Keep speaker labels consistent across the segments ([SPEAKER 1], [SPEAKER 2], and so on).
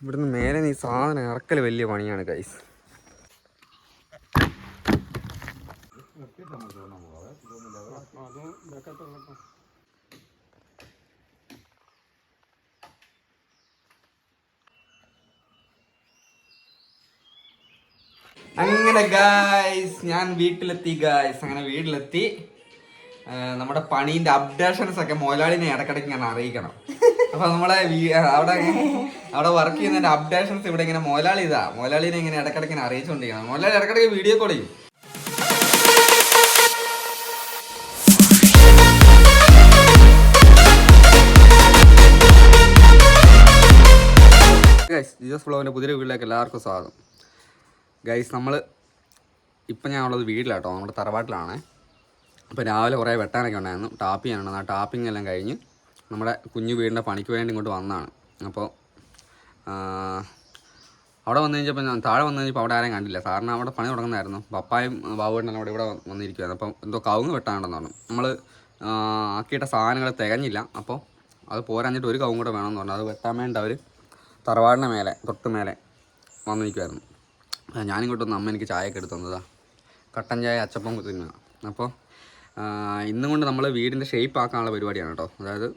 [SPEAKER 1] ഇവിടുന്ന് മേലെ നീ സാധനം ഇറക്കൽ വലിയ പണിയാണ് കൈസ് അങ്ങനെ ഗായ്സ് ഞാൻ വീട്ടിലെത്തി ഗായ്സ് അങ്ങനെ വീട്ടിലെത്തി. നമ്മുടെ പണീന്റെ അപ്ഡേഷൻസ് ഒക്കെ മുതലാളിനെ ഇടക്കിടയ്ക്ക് ഞാൻ അറിയിക്കണം. അപ്പൊ നമ്മളെ അവിടെ അവിടെ വർക്ക് ചെയ്യുന്നതിന്റെ അപ്ഡേഷൻസ് ഇവിടെ ഇങ്ങനെ മുതലാളി ഇതാ. മുതലാളിനെ ഇങ്ങനെ ഇടക്കിടയ്ക്ക് ഇങ്ങനെ അറിയിച്ചുകൊണ്ടിരിക്കണം മുതലാളി ഇടക്കിടയ്ക്ക് വീഡിയോ കോൾ ചെയ്യും. ജീസസ് ഫ്ലോവിന്റെ പുതിയ വീട്ടിലേക്ക് എല്ലാവർക്കും സ്വാഗതം. ഗൈസ് നമ്മൾ ഇപ്പം ഞാനുള്ളത് വീട്ടിലാട്ടോ. നമ്മുടെ തറവാട്ടിലാണ്. അപ്പോൾ രാവിലെ കുറേ വെട്ടാനൊക്കെ ഉണ്ടായിരുന്നു. ടാപ്പ് ചെയ്യാനുണ്ട് ആ ടാപ്പിംഗ് എല്ലാം കഴിഞ്ഞ് നമ്മുടെ കുഞ്ഞു വീടിന്റെ പണിക്ക് വേണ്ടി ഇങ്ങോട്ട് വന്നതാണ്. അപ്പോൾ അവിടെ വന്നു കഴിഞ്ഞപ്പോൾ ഞാൻ താഴെ വന്നു കഴിഞ്ഞപ്പോൾ അവിടെ ആരെയും കണ്ടില്ല. സാറിന് അവിടെ പണി തുടങ്ങുന്നതായിരുന്നു. പപ്പായും ബാബുവേട്ടനും അവിടെ ഇവിടെ വന്നിരിക്കുകയായിരുന്നു അപ്പം എന്തോ കവുങ്ങ് വെട്ടാനുണ്ടെന്ന് പറഞ്ഞു. നമ്മൾ ആക്കിയിട്ട സാധനങ്ങൾ തികഞ്ഞില്ല. അപ്പോൾ അത് പോരാഞ്ഞിട്ട് ഒരു കവും കൂടെ വേണമെന്ന് പറഞ്ഞു. അത് വെട്ടാൻ വേണ്ടി അവർ തറവാടിന്റെ മേലെ തൊട്ട് മേലെ വന്നിരിക്കുമായിരുന്നു ഞാനിങ്ങോട്ട് വന്ന് അമ്മ എനിക്ക് ചായയൊക്കെ എടുത്തു തന്നതാ. കട്ടൻ ചായ അച്ചപ്പം തിന്നുക അപ്പോൾ ഇന്നും കൊണ്ട് നമ്മൾ വീടിന്റെ ഷേപ്പ് ആക്കാനുള്ള പരിപാടിയാണ് കേട്ടോ. അതായത്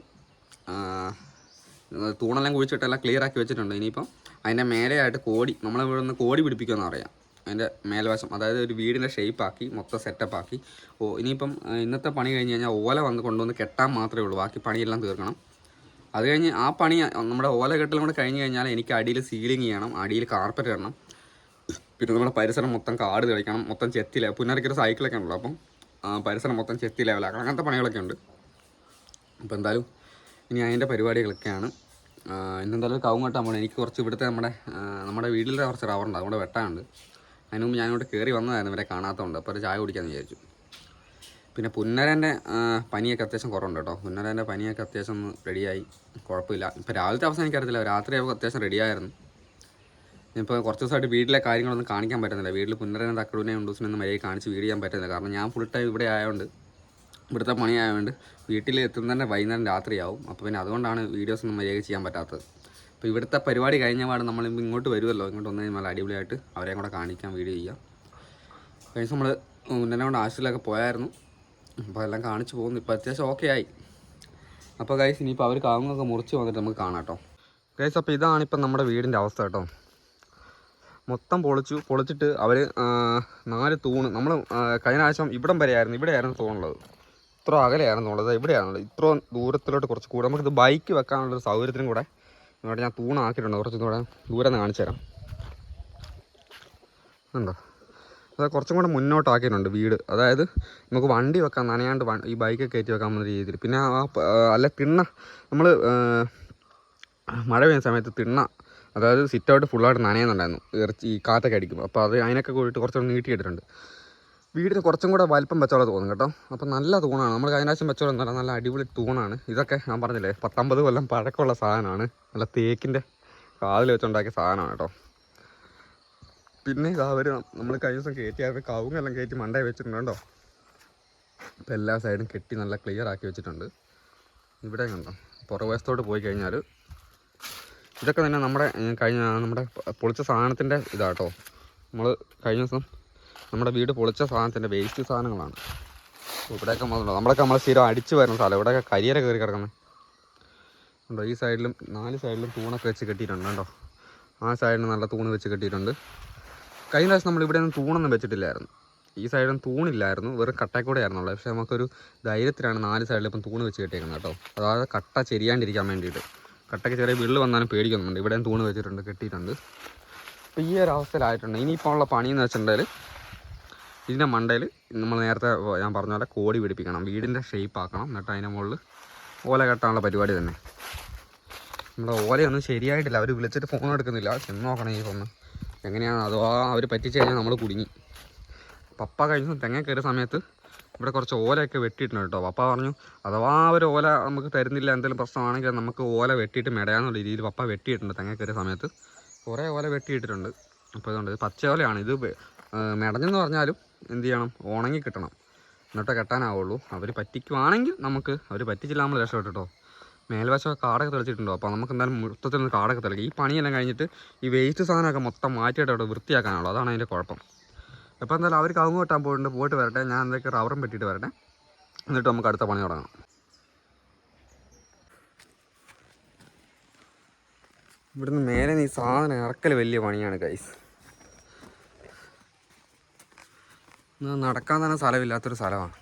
[SPEAKER 1] തൂണെല്ലാം കുഴിച്ചിട്ടെല്ലാം ക്ലിയർ ആക്കി വെച്ചിട്ടുണ്ട്. ഇനിയിപ്പം അതിന്റെ മേലെയായിട്ട് കോടി നമ്മൾ ഇവിടെ നിന്ന് കോടി പിടിപ്പിക്കുമെന്ന് അറിയാം അതിന്റെ മേൽവശം അതായത് ഒരു വീടിന്റെ ഷേപ്പ് ആക്കി മൊത്തം സെറ്റപ്പ് ആക്കി. ഓ ഇനിയിപ്പം ഇന്നത്തെ പണി കഴിഞ്ഞ് കഴിഞ്ഞാൽ ഓല വന്ന് കൊണ്ടുവന്ന് കെട്ടാൻ മാത്രമേ ഉള്ളൂ. ബാക്കി പണിയെല്ലാം തീർക്കണം. അത് കഴിഞ്ഞ് ആ പണി നമ്മുടെ ഓല കെട്ടലും കൂടെ കഴിഞ്ഞ് കഴിഞ്ഞാൽ എനിക്ക് അടിയിൽ സീലിംഗ് ചെയ്യണം അടിയിൽ കാർപ്പറ്റ് ഇടണം. പിന്നെ നമ്മുടെ പരിസരം മൊത്തം കാട് തെളിക്കണം മൊത്തം ചെത്തില്ല പുനർക്കൊരു സൈക്കിളൊക്കെ ഉണ്ടല്ലോ. അപ്പം പരിസരം മൊത്തം ചെത്തി ലെവലാക്കണം. അങ്ങനത്തെ പണികളൊക്കെ ഉണ്ട്. അപ്പോൾ എന്തായാലും ഇനി അതിന്റെ പരിപാടികളൊക്കെയാണ്. ഇന്നെന്തായാലും കവും കെട്ടാൻ പോകണം എനിക്ക് കുറച്ച് ഇവിടുത്തെ നമ്മുടെ നമ്മുടെ വീട്ടിലെ കുറച്ച് റവറുണ്ട് അതുകൊണ്ട് വെട്ടാനുണ്ട്. അതിന് മുമ്പ് ഞാനിവിടെ കയറി വന്നതായിരുന്നു ഇവരെ കാണാത്തതുകൊണ്ട് അപ്പോൾ ഒരു ചായ കുടിക്കാമെന്ന് വിചാരിച്ചു. പിന്നെ പുന്നരന്റെ പനിയൊക്കെ അത്യാവശ്യം കുറവുണ്ട് കേട്ടോ. പുന്നരന്റെ പനിയൊക്കെ അത്യാവശ്യം റെഡിയായി കുഴപ്പമില്ല. ഇപ്പോൾ രാവിലത്തെ അവസ്ഥ എനിക്കറിയത്തില്ല. രാത്രി അത്യാവശ്യം റെഡിയായിരുന്നു ഇപ്പോൾ കുറച്ച് ദിവസമായിട്ട് വീട്ടിലെ കാര്യങ്ങളൊന്നും കാണിക്കാൻ പറ്റുന്നില്ല. വീട്ടിൽ പുന്നരനെ തക്കടുവിനെ ഉണ്ടൂസിനൊന്നും മര്യാദ കാണിച്ച് വീട് ചെയ്യാൻ പറ്റുന്നില്ല. കാരണം ഞാൻ ഫുൾ ടൈം ഇവിടെ ആയതുകൊണ്ട് ഇവിടുത്തെ പണി ആയതുകൊണ്ട് വീട്ടിൽ എത്തുന്ന തന്നെ വൈകുന്നേരം രാത്രിയാവും. അപ്പോൾ പിന്നെ അതുകൊണ്ടാണ് വീഡിയോസ് ഒന്നും മര്യാദ ചെയ്യാൻ പറ്റാത്തത്. അപ്പോൾ ഇവിടുത്തെ പരിപാടി കഴിഞ്ഞ പാട് നമ്മൾ ഇങ്ങോട്ട് വരുമല്ലോ ഇങ്ങോട്ട് വന്നു കഴിഞ്ഞാൽ അടിപൊളിയായിട്ട് അവരെയും കൂടെ കാണിക്കാൻ വീഡിയോ ചെയ്യാം. കഴിഞ്ഞ നമ്മൾ ഉന്നനെ കൊണ്ട് ആശുപത്രിയിലൊക്കെ പോയായിരുന്നു. അപ്പോൾ എല്ലാം കാണിച്ചു പോകുന്നു. ഇപ്പോൾ അത്യാവശ്യം ഓക്കെ ആയി. അപ്പോൾ ഗൈസ് ഇനിയിപ്പോൾ അവർ കാവുങ്ങൊക്കെ മുറിച്ച് വന്നിട്ട് നമുക്ക് കാണാം കേട്ടോ. ഗൈസ് അപ്പോൾ ഇതാണ് ഇപ്പം നമ്മുടെ വീടിന്റെ അവസ്ഥ കേട്ടോ. മൊത്തം പൊളിച്ചു പൊളിച്ചിട്ട് അവർ നാല് തൂണ് നമ്മൾ കഴിഞ്ഞ ആഴ്ച ഇവിടം വരെയായിരുന്നു ഇവിടെയായിരുന്നു തൂണുള്ളത് ഇത്ര അകലെയായിരുന്നു ഉള്ളത് ഇവിടെയാണുള്ളത് ഇത്ര ദൂരത്തിലോട്ട് കുറച്ച് കൂടെ. നമുക്കിത് ബൈക്ക് വെക്കാനുള്ളൊരു സൗകര്യത്തിനും കൂടെ ഇവിടെ ഞാൻ തൂണാക്കിയിട്ടുണ്ട്. കുറച്ചും കൂടെ ദൂരം കാണിച്ചു തരാം. ഉണ്ടോ അത് കുറച്ചും കൂടെ മുന്നോട്ടാക്കിയിട്ടുണ്ട് വീട്. അതായത് നമുക്ക് വണ്ടി വെക്കാൻ നനയാണ്ട് ഈ ബൈക്ക് കയറ്റി വെക്കാൻ പറ്റുന്ന രീതിയിൽ. പിന്നെ ആ, അല്ല തിണ്ണ. നമ്മൾ മഴ പെയ്യുന്ന സമയത്ത് തിണ്ണ അതായത് സിറ്റ് ഔട്ട് ഫുള്ളായിട്ട് നനയുന്നുണ്ടായിരുന്നു. ഇറച്ചി ഈ കാറ്റൊക്കെ അടിക്കും അപ്പോൾ അത് അതിനൊക്കെ കൂടിയിട്ട് കുറച്ചുകൂടെ നീട്ടിയിട്ടിട്ടുണ്ട് വീടിന് കുറച്ചും കൂടെ വലിപ്പം വെച്ചോളെ തോന്നും കേട്ടോ. അപ്പോൾ നല്ല തൂണാണ്. നമ്മൾ കഴിഞ്ഞ വെച്ചോളം. പറഞ്ഞാൽ നല്ല അടിപൊളി തൂണാണ്. ഇതൊക്കെ ഞാൻ പറഞ്ഞില്ലേ പത്തൊമ്പത് കൊല്ലം പഴക്കമുള്ള സാധനമാണ്. നല്ല തേക്കിന്റെ കാതിൽ വെച്ചുണ്ടാക്കിയ സാധനമാണ് കേട്ടോ. പിന്നെ ഇതാ അവർ നമ്മൾ കഴിഞ്ഞ ദിവസം കയറ്റി അവർ കവുങ്ങെല്ലാം കയറ്റി മണ്ടയിൽ വെച്ചിട്ടുണ്ട് കേട്ടോ ഇപ്പം എല്ലാ സൈഡും കെട്ടി നല്ല ക്ലിയർ ആക്കി വെച്ചിട്ടുണ്ട്. ഇവിടെ കണ്ടോ? പുറവശത്തോട്ട് പോയി കഴിഞ്ഞാൽ ഇതൊക്കെ തന്നെ നമ്മുടെ കഴിഞ്ഞ നമ്മുടെ പൊളിച്ച സാധനത്തിന്റെ ഇതാട്ടോ. നമ്മൾ കഴിഞ്ഞ ദിവസം നമ്മുടെ വീട് പൊളിച്ച സാധനത്തിന്റെ വേസ്റ്റ് സാധനങ്ങളാണ്. ഇവിടെയൊക്കെ നമ്മൾ നമ്മളൊക്കെ നമ്മൾ സ്ഥിരം അടിച്ച് വരുന്ന സ്ഥലം ഇവിടെയൊക്കെ കരിയര കയറി കിടക്കുന്നത് ഉണ്ടോ? ഈ സൈഡിലും നാല് സൈഡിലും തൂണൊക്കെ വെച്ച് കെട്ടിയിട്ടുണ്ട് കേട്ടോ ആ സൈഡിൽ നല്ല തൂണ് വെച്ച് കെട്ടിയിട്ടുണ്ട്. കഴിഞ്ഞ പ്രാവശ്യം നമ്മൾ ഇവിടെ ഒന്നും തൂണൊന്നും വെച്ചിട്ടില്ലായിരുന്നു. ഈ സൈഡും തൂണില്ലായിരുന്നു. വെറും കട്ടക്കൂടെ ആയിരുന്നുള്ളത് പക്ഷേ നമുക്കൊരു ധൈര്യത്തിലാണ് നാല് സൈഡിലും ഇപ്പം തൂണ് വെച്ച് കെട്ടിയേക്കുന്നത് കേട്ടോ. അതായത് കട്ട ചെരിയാണ്ടിരിക്കാൻ വേണ്ടിയിട്ട്. കട്ടയ്ക്ക് ചെറിയ വിള്ള് വന്നാലും പേടിക്കുന്നുണ്ട് ഇവിടെയും തൂണ് വെച്ചിട്ടുണ്ട് കെട്ടിയിട്ടുണ്ട്. അപ്പോൾ ഈ ഒരു അവസ്ഥയിലായിട്ടുണ്ട്. ഇനിയിപ്പോൾ ഉള്ള പണിയെന്ന് വെച്ചിട്ടുണ്ടെങ്കിൽ ഇതിന്റെ മണ്ടയിൽ നമ്മൾ നേരത്തെ ഞാൻ പറഞ്ഞ പോലെ കോടി പിടിപ്പിക്കണം. വീടിന്റെ ഷേപ്പ് ആക്കണം. എന്നിട്ട് അതിന്റെ മുകളിൽ ഓല കെട്ടാനുള്ള പരിപാടി തന്നെ. നമ്മുടെ ഓലയൊന്നും ശരിയായിട്ടില്ല. അവർ വിളിച്ചിട്ട് ഫോൺ എടുക്കുന്നില്ല. ചെന്ന് നോക്കണം ഈ ഫോണ് എങ്ങനെയാണ്? അതോ അവർ പറ്റിച്ച് കഴിഞ്ഞാൽ നമ്മൾ കുടുങ്ങി. പപ്പ കഴിഞ്ഞ തെങ്ങ കയറിയ സമയത്ത് ഇവിടെ കുറച്ച് ഓലയൊക്കെ വെട്ടിയിട്ടുണ്ട് കേട്ടോ. പപ്പ പറഞ്ഞു അഥവാ ഒരു ഓല നമുക്ക് തരുന്നില്ല എന്തെങ്കിലും പ്രശ്നമാണെങ്കിൽ നമുക്ക് ഓല വെട്ടിയിട്ട് മെടയാന്നുള്ള രീതിയിൽ പപ്പ വെട്ടിയിട്ടുണ്ട് തെങ്ങ കയറിയ സമയത്ത്. കുറേ ഓല വെട്ടിയിട്ടിട്ടുണ്ട്. അപ്പോൾ ഇതുകൊണ്ട് ഇത് പച്ച ഓലയാണ്. ഇത് മെടഞ്ഞെന്ന് പറഞ്ഞാലും എന്ത് ചെയ്യണം? ഉണങ്ങി കിട്ടണം. എന്നിട്ട് കെട്ടാനാവുള്ളൂ. അവർ പറ്റിക്കുവാണെങ്കിൽ നമുക്ക് അവർ പറ്റിച്ചില്ല നമ്മൾ രക്ഷപ്പെട്ടു കേട്ടോ. മേൽവശമൊക്കെ കാടൊക്കെ തെളിച്ചിട്ടുണ്ടോ? അപ്പോൾ നമുക്ക് എന്തായാലും മൊത്തത്തിൽ കാടൊക്കെ തെളിക്കും. ഈ പണിയെല്ലാം കഴിഞ്ഞിട്ട് ഈ വേസ്റ്റ് സാധനമൊക്കെ മൊത്തം മാറ്റിയിട്ട് അവിടെ വൃത്തിയാക്കാനുള്ളൂ അതാണ് അതിന്റെ കുഴപ്പം. അപ്പോൾ എന്തായാലും അവർ കവുങ്ങ് വെട്ടാൻ പോയിട്ടുണ്ട്. പോയിട്ട് വരട്ടെ. ഞാൻ എന്തൊക്കെ റബ്ബറും പെട്ടിയിട്ട് വരട്ടെ. എന്നിട്ട് നമുക്ക് അടുത്ത പണി തുടങ്ങാം. ഇവിടുന്ന് മേലെ ഈ സാധനം ഇറക്കൽ വലിയ പണിയാണ് കൈസ് നടക്കാൻ തന്നെ സ്ഥലമില്ലാത്തൊരു സ്ഥലമാണ്.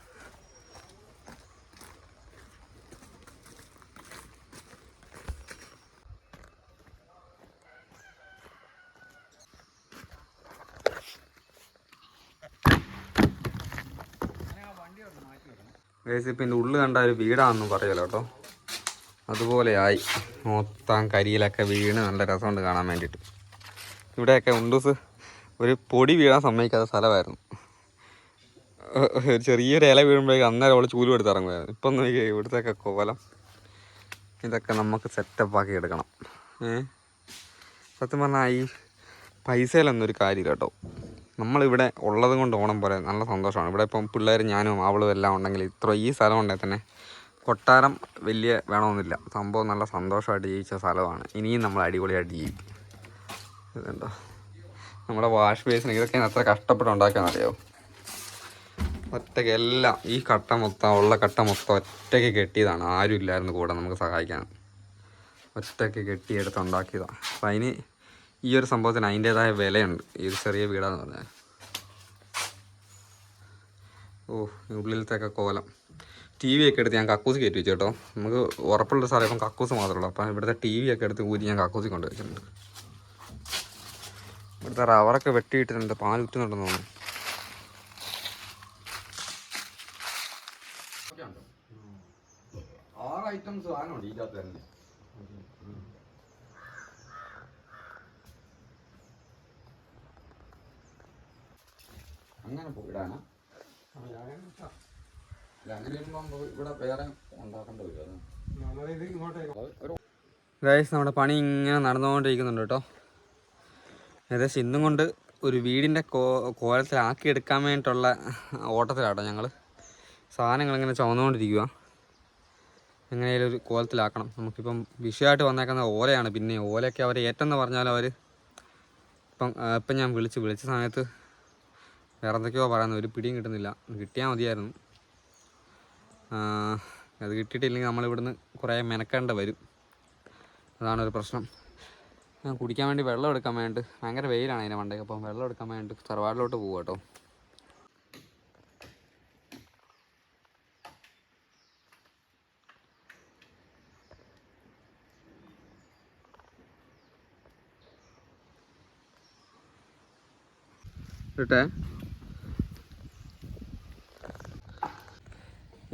[SPEAKER 1] ഗൈസ് ഇപ്പം ഇതിന്റെ ഉള്ളിൽ കണ്ട ഒരു വീടാണെന്ന് പറയല്ലോ കേട്ടോ. അതുപോലെ ആയി മൊത്തം കരിയിലൊക്കെ വീണ് നല്ല രസമുണ്ട് കാണാൻ വേണ്ടിയിട്ട്. ഇവിടെയൊക്കെ ഉണ്ടൂസ്. ഒരു പൊടി വീഴാൻ സമ്മതിക്കാത്ത സ്ഥലമായിരുന്നു. ഒരു ചെറിയൊരു ഇല വീഴുമ്പോഴേക്കും അന്നേരം അവൾ ചൂലും എടുത്ത് ഇറങ്ങുമായിരുന്നു. ഇപ്പം നോക്കി ഇവിടുത്തെയൊക്കെ കോലം. ഇതൊക്കെ നമുക്ക് സെറ്റപ്പാക്കി എടുക്കണം. ഏ സത്യം പറഞ്ഞാൽ ഈ പൈസയിലൊന്നും ഒരു കാര്യമില്ല കേട്ടോ. നമ്മളിവിടെ ഉള്ളത് കൊണ്ട് ഓണം പോലെ നല്ല സന്തോഷമാണ്. ഇവിടെ ഇപ്പം പിള്ളേർ ഞാനും അവളും എല്ലാം ഉണ്ടെങ്കിൽ ഇത്ര ഈ സ്ഥലം ഉണ്ടെങ്കിൽ തന്നെ കൊട്ടാരം വലിയ വേണമെന്നില്ല. സംഭവം നല്ല സന്തോഷമായിട്ട് ജീവിച്ച സ്ഥലമാണ്. ഇനിയും നമ്മൾ അടിപൊളിയായിട്ട് ജീവിക്കും. ഇതുണ്ടോ നമ്മുടെ വാഷ് ബേസിന് ഇതൊക്കെ അത്ര കഷ്ടപ്പെട്ട് ഉണ്ടാക്കാന്നറിയോ ഒറ്റയ്ക്ക് എല്ലാം ഈ കട്ട മൊത്തം ഉള്ള കട്ട മൊത്തം ഒറ്റയ്ക്ക് കെട്ടിയതാണ്. ആരും ഇല്ലായിരുന്നു കൂടെ നമുക്ക് സഹായിക്കാൻ. ഒറ്റയ്ക്ക് കെട്ടിയെടുത്ത് ഉണ്ടാക്കിയതാണ്. അപ്പം അതിന് ഈ ഒരു സംഭവത്തിന് അതിന്റേതായ വിലയുണ്ട്. ഈ ഒരു ചെറിയ വീടാന്ന് പറഞ്ഞാൽ ഓ ഈ ഉള്ളിലത്തെയൊക്കെ കോലം. ടി വി ഒക്കെ എടുത്ത് ഞാൻ കക്കൂസ് കയറ്റി വെച്ചു കേട്ടോ. നമുക്ക് ഉറപ്പുള്ള സ്ഥലം ഇപ്പം കക്കൂസ് മാത്രമേ ഉള്ളൂ. അപ്പം ഇവിടുത്തെ ടി വി ഒക്കെ എടുത്ത് ഊരി ഞാൻ കക്കൂസി കൊണ്ട് വെച്ചിട്ടുണ്ട്. ഇവിടുത്തെ റവറൊക്കെ വെട്ടിയിട്ടിട്ടുണ്ട്. പാൽ ഉറ്റുന്നുണ്ടെന്ന് തോന്നുന്നു. ആറ് ഐറ്റംസ് സാധനമുണ്ട് ഇതിനകത്ത് തന്നെ. അങ്ങനെ അങ്ങനെ വരുമ്പോൾ ഇവിടെ വേറെ ഉണ്ടാക്കേണ്ടി വരും ഗൈസ് നമ്മുടെ പണി ഇങ്ങനെ നടന്നുകൊണ്ടിരിക്കുന്നുണ്ട് കേട്ടോ. ഏകദേശം ഇന്നും കൊണ്ട് ഒരു വീടിന്റെ കോ കോലത്തിലാക്കി എടുക്കാൻ വേണ്ടിയിട്ടുള്ള ഓട്ടത്തിലാട്ടോ ഞങ്ങൾ സാധനങ്ങൾ ഇങ്ങനെ ചുമന്നുകൊണ്ടിരിക്കുക എങ്ങനെയായാലും ഒരു കോലത്തിലാക്കണം. നമുക്കിപ്പം വിഷയമായിട്ട് വന്നേക്കുന്ന ഓലയാണ്. പിന്നെ ഓലയൊക്കെ അവർ ഏറ്റെന്ന് പറഞ്ഞാൽ അവർ ഇപ്പം ഇപ്പം ഞാൻ വിളിച്ച് വിളിച്ച സമയത്ത് വേറെ എന്തൊക്കെയോ പറയുന്നത് ഒരു പിടിയും കിട്ടുന്നില്ല. കിട്ടിയാൽ മതിയായിരുന്നു. അത് കിട്ടിയിട്ടില്ലെങ്കിൽ നമ്മളിവിടുന്ന് കുറേ മെനക്കേണ്ട വരും. അതാണ് ഒരു പ്രശ്നം. കുടിക്കാൻ വേണ്ടി വെള്ളം എടുക്കാൻ വേണ്ടി ഭയങ്കര വെയിലാണ് അതിന്റെ വണ്ടേ അപ്പം വെള്ളം എടുക്കാൻ വേണ്ടി തറവാടിലോട്ട് പോകും കേട്ടോ. ഇട്ടേ.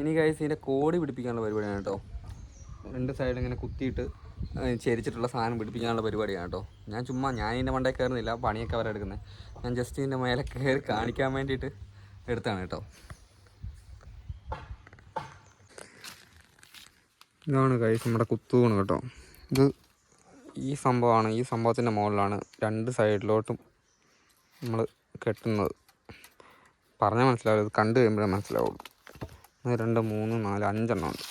[SPEAKER 1] ഇനി കഴിച്ച് ഇതിന്റെ കോടി പിടിപ്പിക്കാനുള്ള പരിപാടിയാണ് കേട്ടോ. രണ്ട് സൈഡിൽ ഇങ്ങനെ കുത്തിയിട്ട് ചെരിച്ചിട്ടുള്ള സാധനം പിടിപ്പിക്കാനുള്ള പരിപാടിയാണ് കേട്ടോ. ഞാൻ ചുമ്മാ ഞാൻ ഇതിന്റെ മണ്ടേ കയറുന്നില്ല പണിയൊക്കെ അവരെ എടുക്കുന്നത് ഞാൻ ജസ്റ്റ് ഇതിന്റെ മേലെ കയറി കാണിക്കാൻ വേണ്ടിയിട്ട് എടുത്താണ് കേട്ടോ. ഇതാണ് കഴിച്ച് നമ്മുടെ കുത്തൂണ് കേട്ടോ. ഇത് ഈ സംഭവമാണ് ഈ സംഭവത്തിന്റെ മുകളിലാണ് രണ്ട് സൈഡിലോട്ടും നമ്മൾ കെട്ടുന്നത്. പറഞ്ഞാൽ മനസ്സിലാവില്ല ഇത് കണ്ടു കഴിയുമ്പോഴേ മനസ്സിലാവുള്ളൂ. രണ്ട് മൂന്ന് നാല് അഞ്ചെണ്ണം ഉണ്ട്.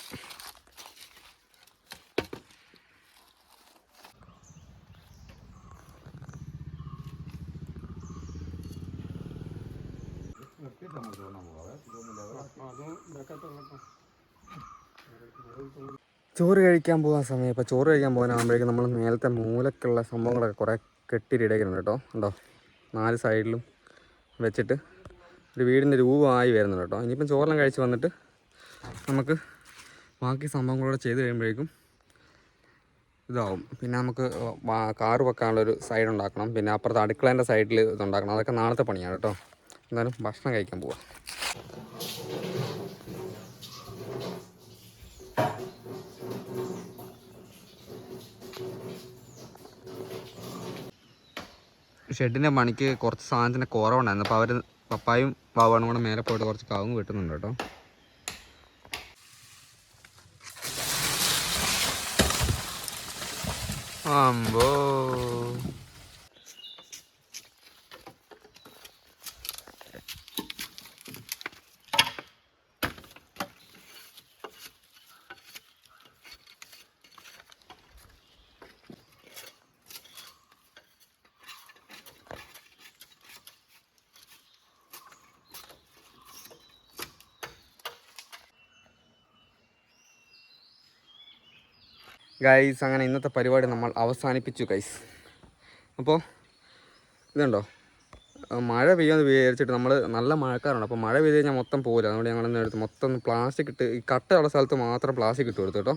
[SPEAKER 1] ചോറ് കഴിക്കാൻ പോകാൻ സമയം ഇപ്പോൾ ചോറ് കഴിക്കാൻ പോകാനാകുമ്പോഴേക്കും നമ്മൾ നേരത്തെ മൂലക്കുള്ള സംഭവങ്ങളൊക്കെ കുറേ കെട്ടിയിടേക്കുന്നുണ്ട് കേട്ടോ. ഉണ്ടോ നാല് സൈഡിലും വെച്ചിട്ട് ഒരു വീടിന്റെ രൂപമായി വരുന്നുണ്ട് കേട്ടോ. ഇനിയിപ്പം ചോറെല്ലാം കഴിച്ച് വന്നിട്ട് നമുക്ക് ബാക്കി സംഭവങ്ങളൂടെ ചെയ്ത് കഴിയുമ്പോഴേക്കും ഇതാവും. പിന്നെ നമുക്ക് കാറ് വെക്കാനുള്ളൊരു സൈഡ് ഉണ്ടാക്കണം. പിന്നെ അപ്പുറത്ത് അടുക്കളേന്റെ സൈഡിൽ ഇതുണ്ടാക്കണം. അതൊക്കെ നാളത്തെ പണിയാണ് കേട്ടോ. എന്തായാലും ഭക്ഷണം കഴിക്കാൻ പോവാം. ഷെഡിന്റെ പണിക്ക് കുറച്ച് സാധനത്തിന്റെ കുറവുണ്ടായിരുന്നു. അപ്പോൾ അവർ പപ്പായും ബാബാണും കൂടെ മേലെ പോയിട്ട് കുറച്ച് കാവും കിട്ടുന്നുണ്ട് കേട്ടോ. combo. ഗൈസ് അങ്ങനെ ഇന്നത്തെ പരിപാടി നമ്മൾ അവസാനിപ്പിച്ചു ഗൈസ് അപ്പോൾ ഇതുണ്ടോ? മഴ പെയ്യുമെന്ന് വിചാരിച്ചിട്ട് നമ്മൾ നല്ല മഴക്കാറുണ്ട് അപ്പോൾ മഴ പെയ്ത് കഴിഞ്ഞാൽ മൊത്തം പോകില്ല അതുകൊണ്ട് ഞങ്ങൾ ഇന്ന് എടുത്ത് മൊത്തം പ്ലാസ്റ്റിക് ഇട്ട് ഈ കട്ടയുള്ള സ്ഥലത്ത് മാത്രം പ്ലാസ്റ്റിക് ഇട്ട് കൊടുത്തു കേട്ടോ.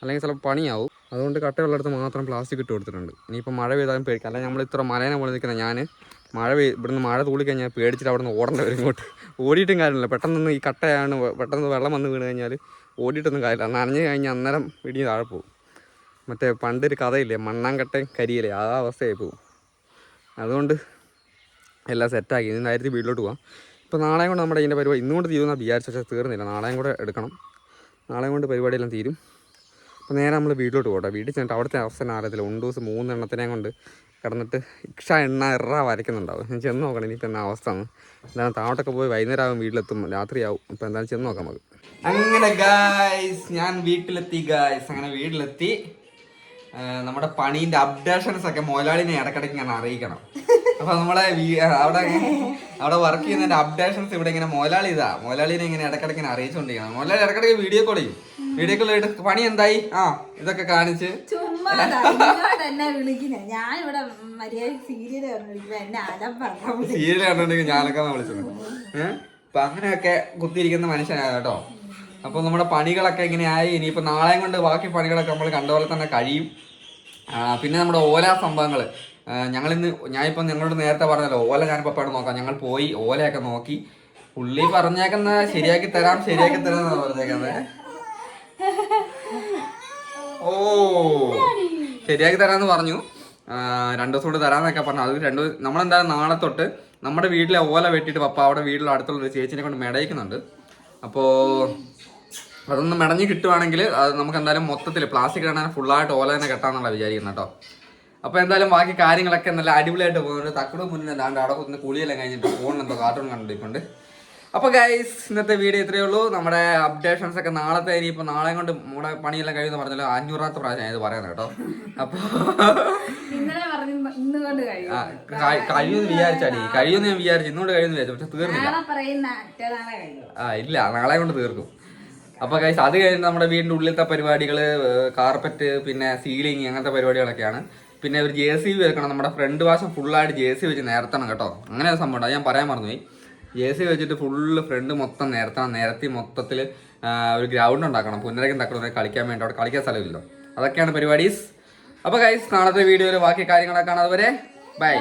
[SPEAKER 1] അല്ലെങ്കിൽ ചിലപ്പോൾ പണിയാവും. അതുകൊണ്ട് കട്ടയുള്ളിടത്ത് മാത്രം പ്ലാസ്റ്റിക് ഇട്ട് കൊടുത്തിട്ടുണ്ട്. ഇനിയിപ്പോൾ മഴ പെയ്താലും പേടിക്കാം. അല്ലെങ്കിൽ നമ്മൾ ഇത്ര മലേനെ പോലെ നിൽക്കുന്ന ഞാൻ മഴ പെയ് ഇവിടുന്ന് മഴ തൂളിക്കഴിഞ്ഞാൽ പേടിച്ചിട്ട് അവിടെ നിന്ന് ഓടേണ്ടി വരും ഇങ്ങോട്ട്. ഓടിയിട്ടും കാര്യമില്ല. പെട്ടെന്ന് ഈ കട്ടയാണ് പെട്ടെന്ന് വെള്ളം വന്ന് വീണ് കഴിഞ്ഞാൽ ഓടിയിട്ടൊന്നും കാര്യമില്ല. നനഞ്ഞു കഴിഞ്ഞാൽ അന്നേരം ഇടിഞ്ഞ് താഴെ പോകും. മറ്റേ പണ്ടൊരു കഥയില്ലേ മണ്ണാങ്കട്ടയും കരിയില്ലേ ആ അവസ്ഥയായി പോകും അതുകൊണ്ട് എല്ലാം സെറ്റാക്കി ഇനി നേരത്തെ വീട്ടിലോട്ട് പോവാം. ഇപ്പോൾ നാളെയും കൊണ്ട് നമ്മുടെ ഇതിന്റെ പരിപാടി ഇന്നുകൊണ്ട് തീരുമെന്നാണ് വിചാരിച്ച പക്ഷേ തീർന്നില്ല. നാളെയും കൂടെ എടുക്കണം. നാളെയും കൊണ്ട് പരിപാടിയെല്ലാം തീരും. അപ്പോൾ നേരെ നമ്മൾ വീട്ടിലോട്ട് പോകട്ടെ വീട്ടിൽ ചെന്നിട്ട് അവിടുത്തെ അവസ്ഥ അറിയത്തില്ല. ഒന്ന് ദിവസം മൂന്നെണ്ണത്തിനെയും കൊണ്ട് കിടന്നിട്ട് ഇക്ഷ എണ്ണ എറ വരയ്ക്കുന്നുണ്ടാവും. ഞാൻ ചെന്ന് നോക്കണം ഇനിയിപ്പോൾ എന്നാ അവസ്ഥ ആണ് എന്താണ് താഴോട്ടൊക്കെ പോയി വൈകുന്നേരം ആകും വീട്ടിലെത്തും രാത്രിയാവും. ഇപ്പോൾ എന്തായാലും ചെന്ന് നോക്കാം നമുക്ക്. അങ്ങനെ ഗായ്സ് ഞാൻ വീട്ടിലെത്തി ഗായ്സ് അങ്ങനെ വീട്ടിലെത്തി. നമ്മുടെ പണീന്റെ അപ്ഡേഷൻസ് ഒക്കെ മുതലാളിനെ ഇടക്കിടയ്ക്ക് ഞാൻ അറിയിക്കണം. അപ്പൊ നമ്മളെ അവിടെ അവിടെ വർക്ക് ചെയ്യുന്നതിന്റെ അപ്ഡേഷൻസ് ഇവിടെ ഇങ്ങനെ മുതലാളി ഇതാ. മുതലാളിനെ ഇങ്ങനെ ഇടക്കിടയ്ക്ക് ഇങ്ങനെ അറിയിച്ചുകൊണ്ടിരിക്കണം മുതലാളി ഇടക്കിടയ്ക്ക് വീഡിയോ കോൾ ചെയ്യും. വീഡിയോ കോൾ ചെയ്തിട്ട് പണി എന്തായി? ആ ഇതൊക്കെ കാണിച്ച്.
[SPEAKER 2] സീരിയൽ
[SPEAKER 1] കണ്ടിട്ടുണ്ടെങ്കിൽ ഞാനൊക്കെ വിളിച്ചത്? ഏഹ് അപ്പൊ അങ്ങനെയൊക്കെ കുത്തിയിരിക്കുന്ന മനുഷ്യനാണ് കേട്ടോ. അപ്പൊ നമ്മുടെ പണികളൊക്കെ ഇങ്ങനെയായി. ഇനിയിപ്പോ നാളെയും കൊണ്ട് ബാക്കി പണികളൊക്കെ നമ്മൾ കണ്ടപോലെ തന്നെ കഴിയും. പിന്നെ നമ്മുടെ ഓല സംഭവങ്ങൾ ഞങ്ങളിന്ന് ഞാനിപ്പോൾ നിങ്ങളോട് നേരത്തെ പറഞ്ഞല്ലോ ഓല ഞാനിപ്പോൾ എപ്പോഴും നോക്കാം. ഞങ്ങൾ പോയി ഓലയൊക്കെ നോക്കി. പുള്ളി പറഞ്ഞേക്കുന്ന ശരിയാക്കി തരാം ശരിയാക്കി തരാം എന്നാണ് പറഞ്ഞേക്കുന്നത് ഓ ശരിയാക്കി തരാന്ന് പറഞ്ഞു. രണ്ടു ദിവസം കൂടെ തരാന്നൊക്കെ പറഞ്ഞു. അത് രണ്ട് നമ്മളെന്തായാലും നാളെ തൊട്ട് നമ്മുടെ വീട്ടിലെ ഓല വെട്ടിയിട്ട് പപ്പ അവിടെ വീട്ടിൽ അടുത്തുള്ള ഒരു ചേച്ചിനെ കൊണ്ട് മെടയിക്കുന്നുണ്ട്. അപ്പോൾ അതൊന്ന് മെടഞ്ഞ് കിട്ടുവാണെങ്കിൽ അത് നമുക്ക് എന്തായാലും മൊത്തത്തിൽ പ്ലാസ്റ്റിക് ഇടാൻ ഫുള്ളായിട്ട് ഓല തന്നെ കെട്ടാന്നുള്ള വിചാരിക്കുന്നത് കേട്ടോ അപ്പോൾ എന്തായാലും ബാക്കി കാര്യങ്ങളൊക്കെ നല്ല അടിപൊളിയായിട്ട് പോകുന്നുണ്ട്. തക്കട് മുന്നിൽ എന്താണ്ട് അവിടെ കുത്തുന്ന കുളിയെല്ലാം കഴിഞ്ഞിട്ട് ഫോണിൽ എന്തോ കാർട്ടൂൺ കണ്ടിട്ടുണ്ട് അപ്പോൾ ഗൈസ് ഇന്നത്തെ വീഡിയോ ഇത്രയേ ഉള്ളൂ. നമ്മുടെ അപ്ഡേഷൻസ് ഒക്കെ നാളത്തെ ഇനിയിപ്പോൾ നാളെ കൊണ്ട് നമ്മുടെ പണിയെല്ലാം കഴിയുമെന്ന് പറഞ്ഞല്ലോ അഞ്ഞൂറാമത്തെ പ്രാവശ്യം ഇത് പറയുന്നത് കേട്ടോ. അപ്പോൾ കഴിയുമെന്ന് വിചാരിച്ചാടി. കഴിയുമെന്ന് ഞാൻ വിചാരിച്ചു. ഇന്നുകൊണ്ട് കഴിയുമെന്ന് വിചാരിച്ചു. പക്ഷെ തീർന്നില്ല. ആ ഇല്ല. നാളെ കൊണ്ട് തീർക്കും. അപ്പൊ കൈസ് അത് കഴിഞ്ഞ് നമ്മുടെ വീടിന്റെ ഉള്ളിലത്തെ പരിപാടികൾ കാർപ്പറ്റ് പിന്നെ സീലിംഗ് അങ്ങനത്തെ പരിപാടികളൊക്കെയാണ്. പിന്നെ ഒരു ജെ സി ബി വെക്കണം. നമ്മുടെ ഫ്രണ്ട് വാശം ഫുള്ളായിട്ട് ജെ സി വെച്ച് നേരത്തണം കേട്ടോ. അങ്ങനെ ഒരു സംഭവം ഞാൻ പറയാൻ മറന്നുപോയി ജെ സി വെച്ചിട്ട് ഫുള്ള് ഫ്രണ്ട് മൊത്തം നേരത്തണം. നേരത്തി മൊത്തത്തിൽ ഒരു ഗ്രൗണ്ട് ഉണ്ടാക്കണം. പുനരകം തക്കണം കളിക്കാൻ വേണ്ടി. അവിടെ കളിക്കാൻ സ്ഥലമില്ലല്ലോ. അതൊക്കെയാണ് പരിപാടീസ് അപ്പോൾ കൈസ് നാളത്തെ വീഡിയോയിൽ ബാക്കി കാര്യങ്ങളൊക്കെ കാണാതെ വരെ ബൈ.